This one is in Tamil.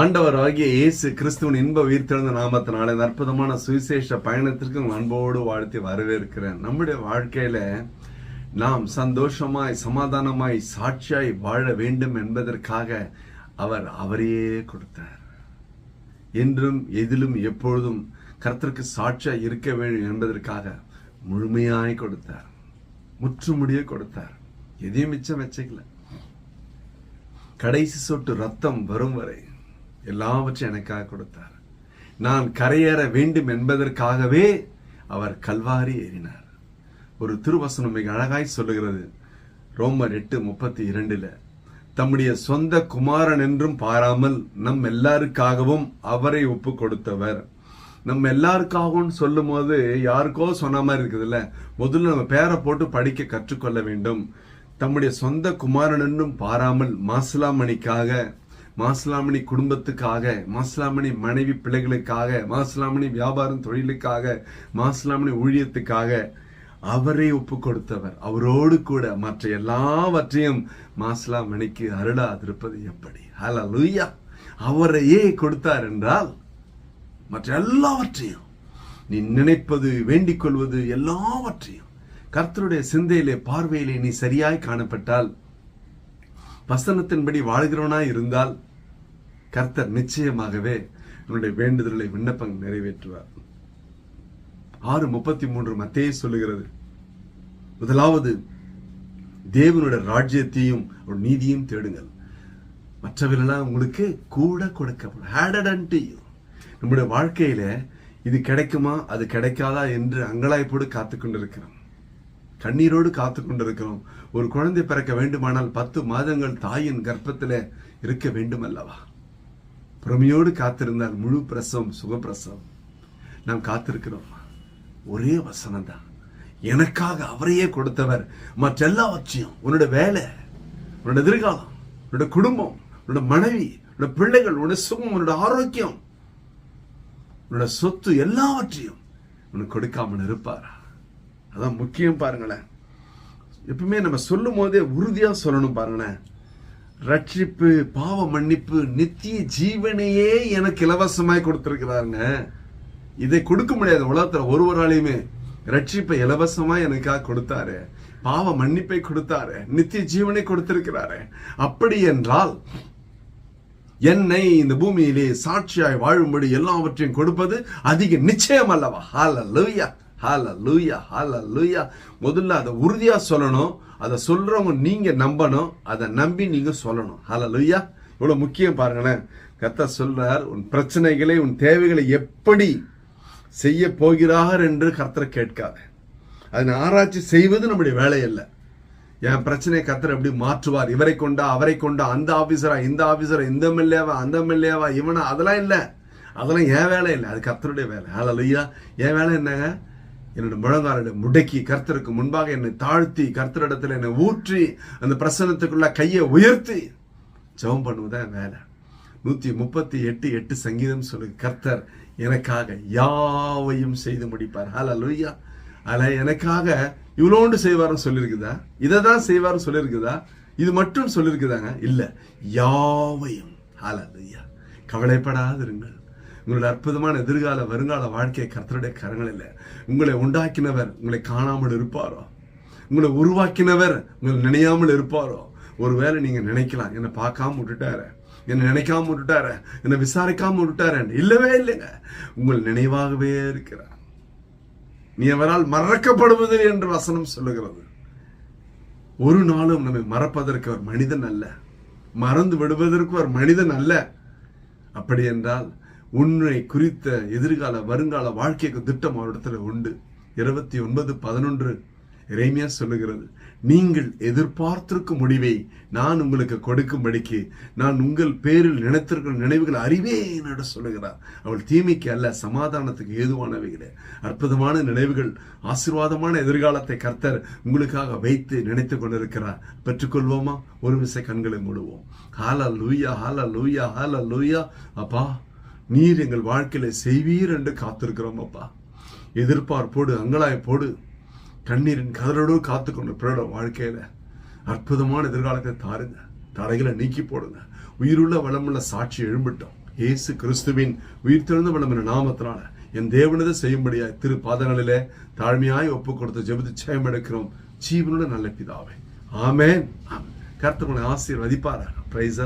ஆண்டவர் ஆகிய இயேசு கிறிஸ்துவின் இன்ப உயிர்த்தெழுந்த நாமத்தினால இந்த அற்புதமான சுவிசேஷ பயணத்திற்கு உங்கள் அன்போடு வாழ்த்தி வரவேற்கிறேன். நம்முடைய வாழ்க்கையில நாம் சந்தோஷமாய் சமாதானமாய் சாட்சியாய் வாழ வேண்டும் என்பதற்காக அவர் அவரையே கொடுத்தார். என்றும் எதிலும் எப்பொழுதும் கர்த்தருக்கு சாட்சியாய் இருக்க வேண்டும் என்பதற்காக முழுமையாய் கொடுத்தார். முற்றுமுடிய கொடுத்தார். எதையும் மிச்சம் வச்சுக்கல. கடைசி சொட்டு ரத்தம் வரும் வரை எல்லாவற்றையும் எனக்காக கொடுத்தார். நான் கரையேற வேண்டும் என்பதற்காகவே அவர் கல்வாரி ஏறினார். ஒரு திருவசனம் மிக அழகாய் சொல்லுகிறது. ரோமர் எட்டு முப்பத்தி இரண்டுல தம்முடைய சொந்த குமாரன் என்றும் பாராமல் நம் எல்லாருக்காகவும் அவரை ஒப்பு கொடுத்தவர் நம்ம எல்லாருக்காகவும் சொல்லும் போது யாருக்கோ சொன்ன மாதிரி இருக்குதுல்ல. முதல்ல நம்ம பேரை போட்டு படிக்க கற்றுக்கொள்ள வேண்டும். தம்முடைய சொந்த குமாரன் என்றும் பாராமல் மாசிலாமணிக்காக மாசிலாமணி குடும்பத்துக்காக மாசிலாமணி மனைவி பிள்ளைகளுக்காக மாசிலாமணி வியாபாரம் தொழிலுக்காக மாசிலாமணி ஊழியத்துக்காக அவரை ஒப்பு கொடுத்தவர். அவரோடு கூட மற்ற எல்லாவற்றையும் மாசிலாமணிக்கு அருளாதிருப்பது எப்படி? ஹலோ லூயா அவரையே கொடுத்தார் என்றால் மற்ற எல்லாவற்றையும் நீ நினைப்பது வேண்டிக் கொள்வது எல்லாவற்றையும் கர்த்தருடைய சிந்தையிலே பார்வையிலே நீ சரியாய் காணப்பட்டால் வசனத்தின்படி வாழ்கிறவனாய் இருந்தால் கர்த்தர் நிச்சயமாகவே உன்னுடைய வேண்டுதல்களை விண்ணப்பம் நிறைவேற்றுவார். ஆறு முப்பத்தி மூன்று மத்தையே சொல்லுகிறது. முதலாவது தேவனுடைய ராஜ்யத்தையும் ஒரு நீதியும் தேடுங்கள். மற்றவர்களெல்லாம் உங்களுக்கு கூட கொடுக்கப்படும். Added unto நம்முடைய வாழ்க்கையில இது கிடைக்குமா அது கிடைக்காதா என்று அங்கலாய்ப்போடு காத்து கொண்டிருக்கிறோம். கண்ணீரோடு காத்து கொண்டிருக்கிறோம். ஒரு குழந்தை பிறக்க வேண்டுமானால் பத்து மாதங்கள் தாயின் கர்ப்பத்தில் இருக்க வேண்டும் அல்லவா பிரமையோடு காத்திருந்தால் முழு பிரசவம் சுகப்பிரசவம். நாம் காத்திருக்கிறோம். ஒரே வசனம் தான் எனக்காக அவரையே கொடுத்தவர் மற்ற எல்லாவற்றையும் உன்னோட வேலை உன்னோட எதிர்காலம் உன்னோட குடும்பம் உன்னோட மனைவி உன்னோட பிள்ளைகள் உன்னோட சுகம் உன்னோட ஆரோக்கியம் உன்னோட சொத்து எல்லாவற்றையும் உனக்கு கொடுக்காமல் இருப்பாரா? அதான் முக்கியம் பாருங்களேன். எப்பவுமே நம்ம சொல்லும் போதே உறுதியாக சொல்லணும் பாருங்களேன். ரட்சிப்பு பாவ மன்னிப்பு நித்திய ஜீவனையே எனக்கு இலவசமாய் கொடுத்திருக்கிறாருங்க. இதை கொடுக்க முடியாது உலகத்துல ஒருவராலையுமே ரட்சிப்பை இலவசமா எனக்காக கொடுத்தாரு. பாவ மன்னிப்பை கொடுத்தாரு. நித்திய ஜீவனை கொடுத்திருக்கிறாரு. அப்படி என்றால் என்னை இந்த பூமியிலே சாட்சியாய் வாழும்படி எல்லாவற்றையும் கொடுப்பது அதிக நிச்சயம் அல்லவா? ஹால லவ்யா ஹால லூயா ஹால லூயா முதல்ல அதை உறுதியாக சொல்லணும். அதை சொல்கிறவங்க நீங்கள் நம்பணும். அதை நம்பி நீங்கள் சொல்லணும். ஹால லூயா இவ்வளோ முக்கியம் பாருங்களேன். கத்த சொல்கிறார் உன் பிரச்சனைகளை உன் தேவைகளை எப்படி செய்ய போகிறார் என்று கர்த்தரை கேட்காத. அதனை ஆராய்ச்சி செய்வது நம்முடைய வேலை இல்லை என் பிரச்சனையை கத்தர் எப்படி மாற்றுவார்? இவரை கொண்டா அவரை கொண்டா அந்த ஆஃபீஸரா இந்த ஆஃபீஸரா இந்த எம்எல்ஏவா அந்த எம்எல்ஏவா இவனா? அதெல்லாம் இல்லை. அதெல்லாம் என் வேலை இல்லை. அது கத்தருடைய வேலை. ஹalleluya என் வேலை என்னங்க? என்னோட முழங்கால முடக்கி கர்த்தருக்கு முன்பாக என்னை தாழ்த்தி கர்த்தரிடத்தில் என்னை ஊற்றி அந்த பிரசனத்துக்குள்ள கையை உயர்த்தி ஜெபம் பண்ணுவதான் வேலை. நூத்தி முப்பத்தி எட்டு எட்டு சங்கீதம் சொல்லு கர்த்தர் எனக்காக யாவையும் செய்து முடிப்பார். ஹalleluya. அல்ல எனக்காக இவ்வளோண்டு செய்வார்னு சொல்லியிருக்குதா? இதை தான் செய்வார்னு சொல்லியிருக்குதா? இது மட்டும் சொல்லியிருக்குதாங்க? இல்லை யாவையும். ஹalleluya. கவலைப்படாதிருங்கள். உங்களுடைய அற்புதமான எதிர்கால வருங்கால வாழ்க்கை கர்த்தருடைய கரங்களில். உங்களை உண்டாக்கினவர் உங்களை காணாமல் இருப்பாரோ? உங்களை உருவாக்கினவர் உங்களை நினையாமல் இருப்பாரோ? ஒருவேளை நீங்க நினைக்கலாம் என்னை பார்க்காம விட்டுட்டாரு. என்னை நினைக்காம விட்டுட்டாரு. என்னை விசாரிக்காம விட்டுட்டாரு. இல்லவே இல்லைங்க. உங்கள் நினைவாகவே இருக்கிறார். நீ அவரால் மறக்கப்படுவது என்று வசனம் சொல்லுகிறது. ஒரு நாளும் நம்மை மறப்பதற்கு ஒரு மனிதன் அல்ல. மறந்து விடுவதற்கு ஒரு மனிதன் அல்ல. அப்படி என்றால் உன்னை குறித்த எதிர்கால வருங்கால வாழ்க்கைக்கு திட்டம் அவரிடத்துல உண்டு. இருபத்தி ஒன்பது பதினொன்று இறைமையா சொல்லுகிறது நீங்கள் எதிர்பார்த்திருக்கும் முடிவை நான் உங்களுக்கு கொடுக்கும்படிக்கு நான் உங்கள் பேரில் நினைத்திருக்கிற நினைவுகள் அறிவேன் என்று சொல்லுகிறார். அவள் தீமைக்கு அல்ல சமாதானத்துக்கு ஏதுவானவைகளே அற்புதமான நினைவுகள் ஆசீர்வாதமான எதிர்காலத்தை கர்த்தர் உங்களுக்காக வைத்து நினைத்து கொண்டிருக்கிறார். பெற்றுக்கொள்வோமா? ஒரு விசை கண்களை மூடுவோம். ஹாலா லூயா ஹாலா லூயா ஹாலா லூயா அப்பா நீர் எங்கள் வாழ்க்கையில செய்வீர் என்று காத்திருக்கிறோம் அப்பா. எதிர்பார்ப்போடு அங்கலாய்ப்போடு கண்ணீரின் கதலோடு காத்துக்கொண்ட பிறோட வாழ்க்கையில அற்புதமான எதிர்காலத்தை தாருங்க. தடைகளை நீக்கி போடுங்க. உயிருள்ள வளமுள்ள சாட்சி எழும்பிட்டோம். இயேசு கிறிஸ்துவின் உயிர்த்தெழுந்த வளம் நாமத்தினால என் தேவனதை செய்யும்படியாய் திரு பாதங்களிலே தாழ்மையாய் ஒப்பு கொடுத்து ஜெபித்து ஜெயம் எடுக்கிறோம். ஜீவனோட நல்ல பிதாவே. ஆமேன். ஆமென். ஆசிரியர் மதிப்பாரா ஆசீர்வதிப்பாராக. பிரைஸ்